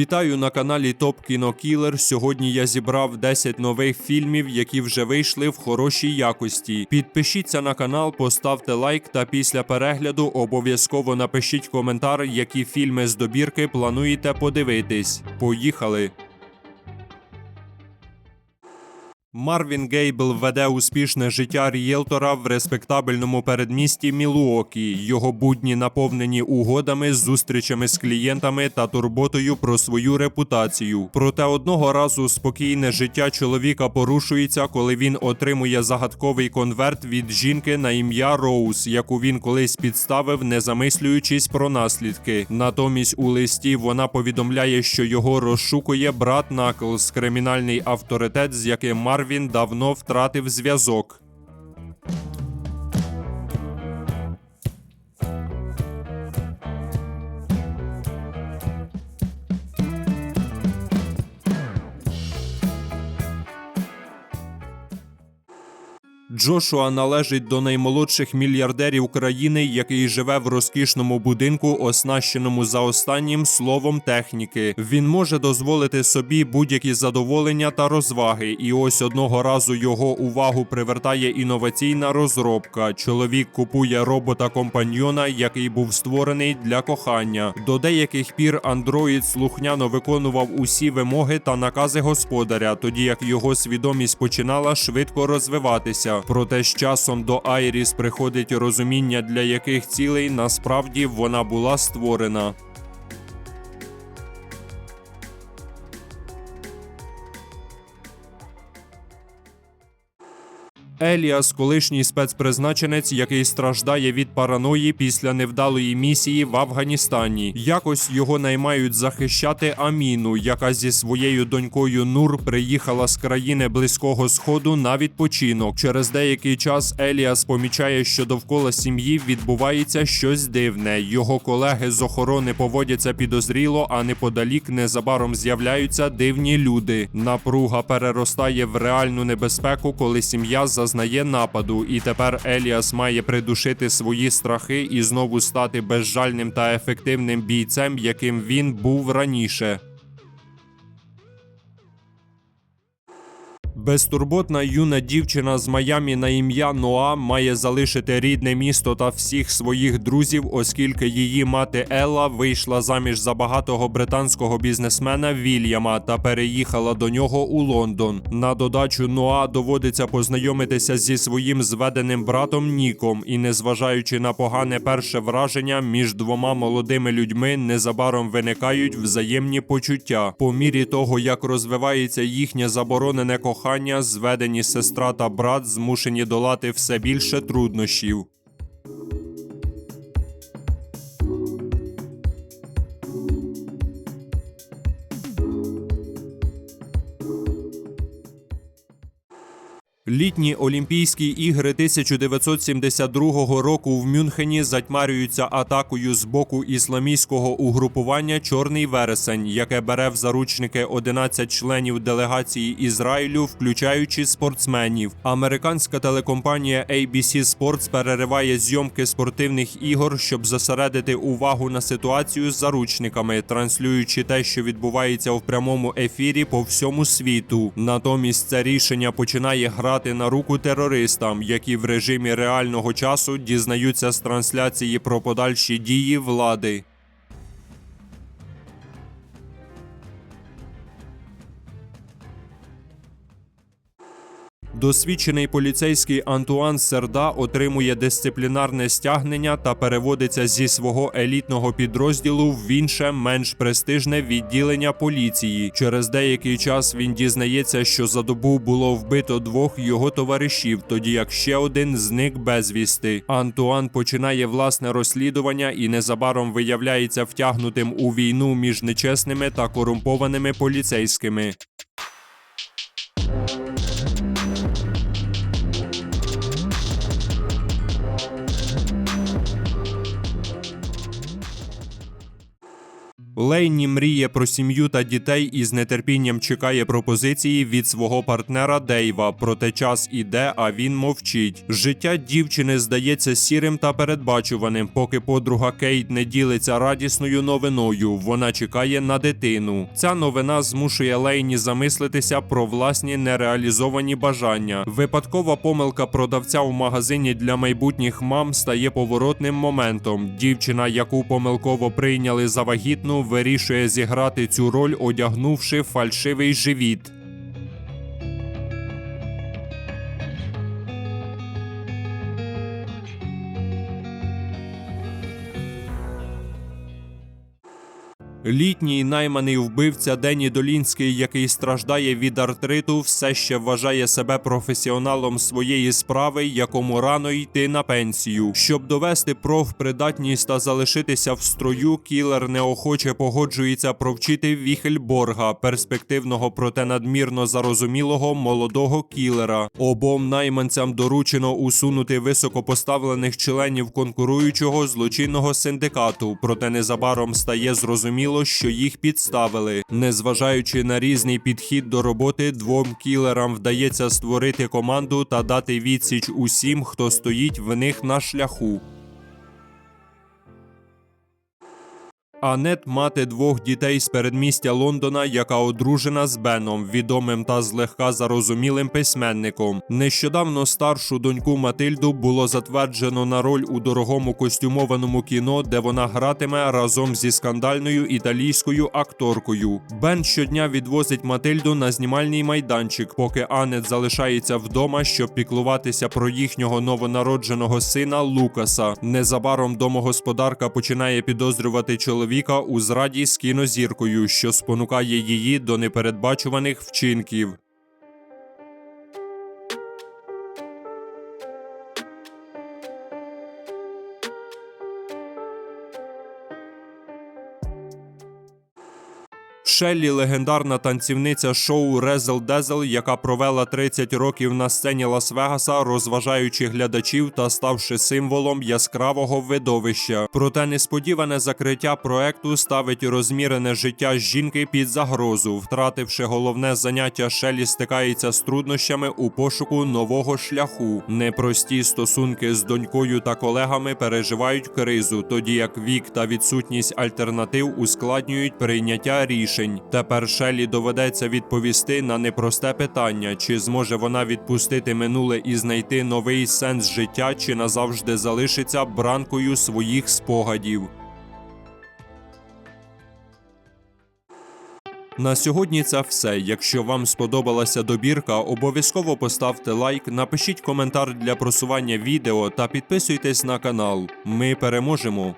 Вітаю на каналі Топ Кіно Кілер. Сьогодні я зібрав 10 нових фільмів, які вже вийшли в хорошій якості. Підпишіться на канал, поставте лайк та після перегляду обов'язково напишіть коментар, які фільми з добірки плануєте подивитись. Поїхали! Марвін Гейбл веде успішне життя рієлтора в респектабельному передмісті Мілуокі. Його будні наповнені угодами, зустрічами з клієнтами та турботою про свою репутацію. Проте одного разу спокійне життя чоловіка порушується, коли він отримує загадковий конверт від жінки на ім'я Роуз, яку він колись підставив, не замислюючись про наслідки. Натомість у листі вона повідомляє, що його розшукує брат Наклз, кримінальний авторитет, з яким Марвін давно втратив зв'язок. Джошуа належить до наймолодших мільярдерів країни, який живе в розкішному будинку, оснащеному за останнім словом техніки. Він може дозволити собі будь-які задоволення та розваги. І ось одного разу його увагу привертає інноваційна розробка. Чоловік купує робота-компаньйона, який був створений для кохання. До деяких пір андроїд слухняно виконував усі вимоги та накази господаря, тоді як його свідомість починала швидко розвиватися. Проте з часом до Айріс приходить розуміння, для яких цілей насправді вона була створена. Еліас, колишній спецпризначенець, який страждає від параної після невдалої місії в Афганістані. Якось його наймають захищати Аміну, яка зі своєю донькою Нур приїхала з країни близького сходу на відпочинок. Через деякий час Еліас помічає, що довкола сім'ї відбувається щось дивне. Його колеги з охорони поводяться підозріло, а неподалік незабаром з'являються дивні люди. Напруга переростає в реальну небезпеку, коли сім'я зазнає нападу, і тепер Еліас має придушити свої страхи і знову стати безжальним та ефективним бійцем, яким він був раніше. Безтурботна юна дівчина з Майамі на ім'я Ноа має залишити рідне місто та всіх своїх друзів, оскільки її мати Елла вийшла заміж за багатого британського бізнесмена Вільяма та переїхала до нього у Лондон. На додачу Ноа доводиться познайомитися зі своїм зведеним братом Ніком, і, незважаючи на погане перше враження, між двома молодими людьми незабаром виникають взаємні почуття. По мірі того, як розвивається їхнє заборонене кохання, зведені сестра та брат змушені долати все більше труднощів. Літні Олімпійські ігри 1972 року в Мюнхені затьмарюються атакою з боку ісламістського угрупування Чорний вересень, яке бере в заручники 11 членів делегації Ізраїлю, включаючи спортсменів. Американська телекомпанія ABC Sports перериває зйомки спортивних ігор, щоб зосередити увагу на ситуацію з заручниками, транслюючи те, що відбувається в прямому ефірі по всьому світу. Натомість це рішення починає грати на руку терористам, які в режимі реального часу дізнаються з трансляції про подальші дії влади. Досвідчений поліцейський Антуан Серда отримує дисциплінарне стягнення та переводиться зі свого елітного підрозділу в інше менш престижне відділення поліції. Через деякий час він дізнається, що за добу було вбито двох його товаришів, тоді як ще один зник безвісти. Антуан починає власне розслідування і незабаром виявляється втягнутим у війну між нечесними та корумпованими поліцейськими. Лейні мріє про сім'ю та дітей і з нетерпінням чекає пропозиції від свого партнера Дейва. Проте час іде, а він мовчить. Життя дівчини здається сірим та передбачуваним, поки подруга Кейт не ділиться радісною новиною. Вона чекає на дитину. Ця новина змушує Лейні замислитися про власні нереалізовані бажання. Випадкова помилка продавця в магазині для майбутніх мам стає поворотним моментом. Дівчина, яку помилково прийняли за вагітну, вирішує зіграти цю роль, одягнувши фальшивий живіт. Літній найманий вбивця Дені Долінський, який страждає від артриту, все ще вважає себе професіоналом своєї справи, якому рано йти на пенсію. Щоб довести профпридатність та залишитися в строю, кілер неохоче погоджується провчити Віхельборга, перспективного проте надмірно зарозумілого молодого кілера. Обом найманцям доручено усунути високопоставлених членів конкуруючого злочинного синдикату, проте незабаром стає зрозуміло, що їх підставили. Незважаючи на різний підхід до роботи, двом кілерам вдається створити команду та дати відсіч усім, хто стоїть в них на шляху. Анет мати двох дітей з передмістя Лондона, яка одружена з Беном, відомим та злегка зарозумілим письменником. Нещодавно старшу доньку Матильду було затверджено на роль у дорогому костюмованому кіно, де вона гратиме разом зі скандальною італійською акторкою. Бен щодня відвозить Матильду на знімальний майданчик, поки Анет залишається вдома, щоб піклуватися про їхнього новонародженого сина Лукаса. Незабаром домогосподарка починає підозрювати чоловіка у зраді з кінозіркою, що спонукає її до непередбачуваних вчинків. Шеллі легендарна танцівниця шоу Резл Дезел, яка провела 30 років на сцені Лас-Вегаса, розважаючи глядачів та ставши символом яскравого видовища. Проте несподіване закриття проекту ставить розмірене життя жінки під загрозу. Втративши головне заняття, Шеллі стикається з труднощами у пошуку нового шляху. Непрості стосунки з донькою та колегами переживають кризу, тоді як вік та відсутність альтернатив ускладнюють прийняття рішень. Тепер Шелі доведеться відповісти на непросте питання, чи зможе вона відпустити минуле і знайти новий сенс життя, чи назавжди залишиться бранкою своїх спогадів. На сьогодні це все. Якщо вам сподобалася добірка, обов'язково поставте лайк, напишіть коментар для просування відео та підписуйтесь на канал. Ми переможемо!